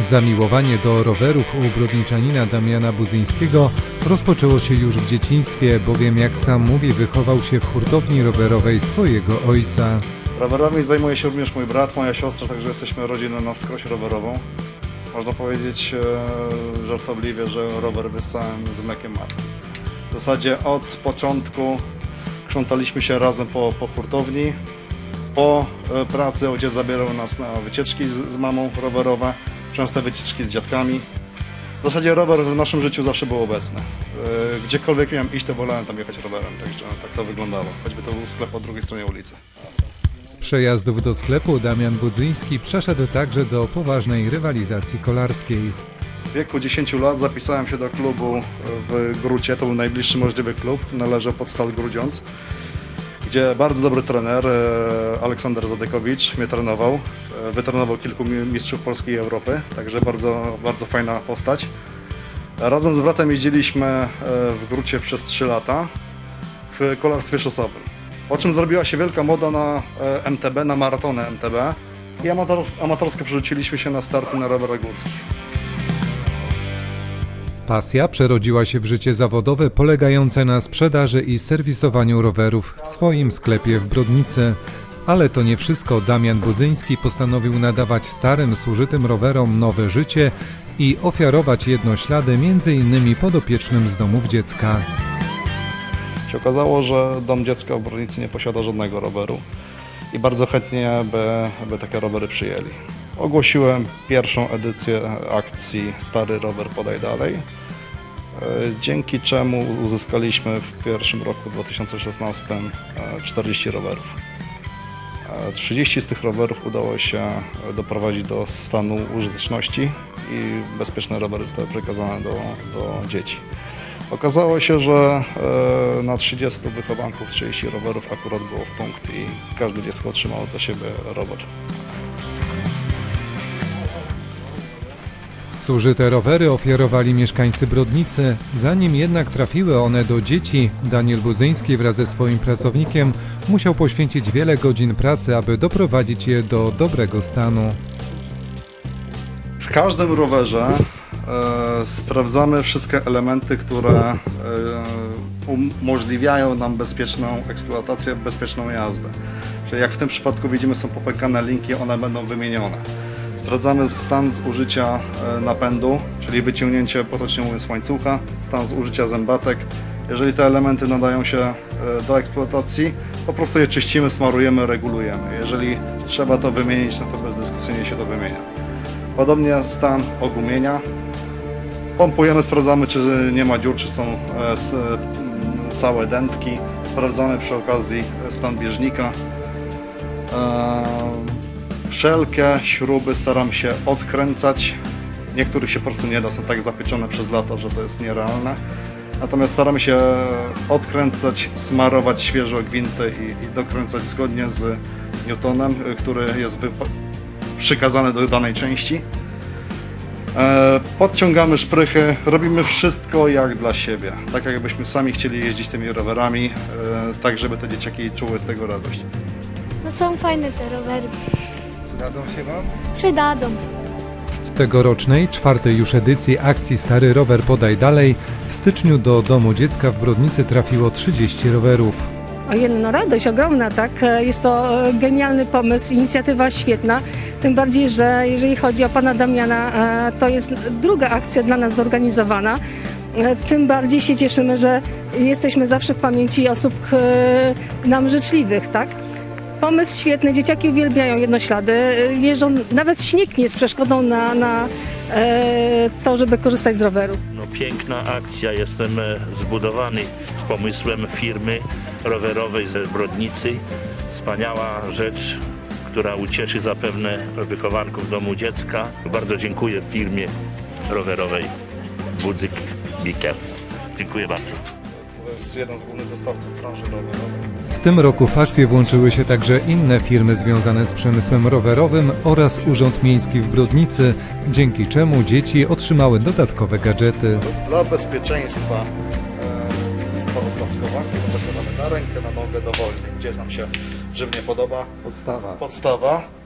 Zamiłowanie do rowerów u brodniczanina Damiana Buzyńskiego rozpoczęło się już w dzieciństwie, bowiem jak sam mówi, wychował się w hurtowni rowerowej swojego ojca. Rowerami zajmuje się również mój brat, moja siostra, także jesteśmy rodziną na wskroś rowerową. Można powiedzieć e, żartobliwie, że rower wyssałem z mlekiem matki. W zasadzie od początku krzątaliśmy się razem po, po hurtowni. Po e, pracy ojciec zabierał nas na wycieczki z, z mamą rowerowe, częste wycieczki z dziadkami. W zasadzie rower w naszym życiu zawsze był obecny. E, Gdziekolwiek miałem iść, to wolałem tam jechać rowerem, także tak to wyglądało. Choćby to był sklep po drugiej stronie ulicy. Z przejazdów do sklepu Damian Budzyński przeszedł także do poważnej rywalizacji kolarskiej. W wieku 10 lat zapisałem się do klubu w Grucie, to był najbliższy możliwy klub, należał pod Stal Grudziądz, gdzie bardzo dobry trener e, Aleksander Zadekowicz mnie trenował. E, Wytrenował kilku mi- mistrzów Polski i Europy, także bardzo, bardzo fajna postać. Razem z bratem jeździliśmy e, w Grucie przez 3 lata w kolarstwie szosowym. Po czym zrobiła się wielka moda na MTB, na maratony MTB i amators, amatorsko przerzuciliśmy się na starty na rowerach górskich. Pasja przerodziła się w życie zawodowe polegające na sprzedaży i serwisowaniu rowerów w swoim sklepie w Brodnicy. Ale to nie wszystko. Damian Budzyński postanowił nadawać starym, służytym rowerom nowe życie i ofiarować jednoślady m.in. podopiecznym z domów dziecka. się okazało, że Dom Dziecka w Bronicy nie posiada żadnego roweru i bardzo chętnie by, by takie rowery przyjęli. Ogłosiłem pierwszą edycję akcji Stary Rower Podaj Dalej, e, dzięki czemu uzyskaliśmy w pierwszym roku 2016 e, 40 rowerów. E, 30 z tych rowerów udało się e, doprowadzić do stanu użyteczności i bezpieczne rowery zostały przekazane do, do dzieci. Okazało się, że e, na 30 wychowanków 30 rowerów akurat było w punkt i każde dziecko otrzymało dla siebie rower. Zużyte rowery ofiarowali mieszkańcy Brodnicy. Zanim jednak trafiły one do dzieci, Daniel Buzyński wraz ze swoim pracownikiem musiał poświęcić wiele godzin pracy, aby doprowadzić je do dobrego stanu. W każdym rowerze e, sprawdzamy wszystkie elementy, które e, umożliwiają nam bezpieczną eksploatację, bezpieczną jazdę. Czyli jak w tym przypadku widzimy są popękane linki, one będą wymienione. Sprawdzamy stan zużycia e, napędu, czyli wyciągnięcie potocznie mówiąc łańcucha, stan zużycia zębatek. Jeżeli te elementy nadają się e, do eksploatacji, po prostu je czyścimy, smarujemy, regulujemy. Jeżeli trzeba to wymienić, no to bezdyskusyjnie się to wymienia. Podobnie stan ogumienia. Pompujemy, sprawdzamy czy nie ma dziur, czy są e, całe dętki. Sprawdzamy przy okazji stan bieżnika. Wszelkie śruby staram się odkręcać. Niektórych się po prostu nie da, są tak zapieczone przez lata, że to jest nierealne. Natomiast staramy się odkręcać, smarować świeżo gwinty i, i dokręcać zgodnie z Newtonem, y, który jest przykazany do danej części. E, Podciągamy szprychy, robimy wszystko jak dla siebie. Tak jakbyśmy sami chcieli jeździć tymi rowerami, e, tak żeby te dzieciaki czuły z tego radość. No są fajne te rowery. Przydadzą się Wam? Przydadzą. W tegorocznej, czwartej już edycji akcji Stary Rower Podaj Dalej w styczniu do Domu Dziecka w Brodnicy trafiło 30 rowerów. Ojej, no radość ogromna, tak? E, Jest to e, genialny pomysł, inicjatywa świetna. Tym bardziej, że jeżeli chodzi o pana Damiana, e, to jest druga akcja dla nas zorganizowana. Tym bardziej się cieszymy, że jesteśmy zawsze w pamięci osób nam życzliwych, tak? Pomysł świetny, dzieciaki uwielbiają jednoślady, e, jeżdżą, nawet śnieg nie jest przeszkodą na, na e, to, żeby korzystać z roweru. No, piękna akcja, jestem e, zbudowany pomysłem firmy rowerowej ze Brodnicy. Wspaniała rzecz, która ucieszy zapewne wychowanków domu dziecka. Bardzo dziękuję firmie rowerowej Budzyk Biker. Dziękuję bardzo. To jest jeden z głównych dostawców branży rowerowej. W tym roku w akcję włączyły się także inne firmy związane z przemysłem rowerowym oraz Urząd Miejski w Brodnicy, dzięki czemu dzieci otrzymały dodatkowe gadżety. Dla bezpieczeństwa e, jest to oklaskowa, którą zakładamy na rękę, na nogę dowolnie, gdzie nam się żywnie podoba. Podstawa. Podstawa.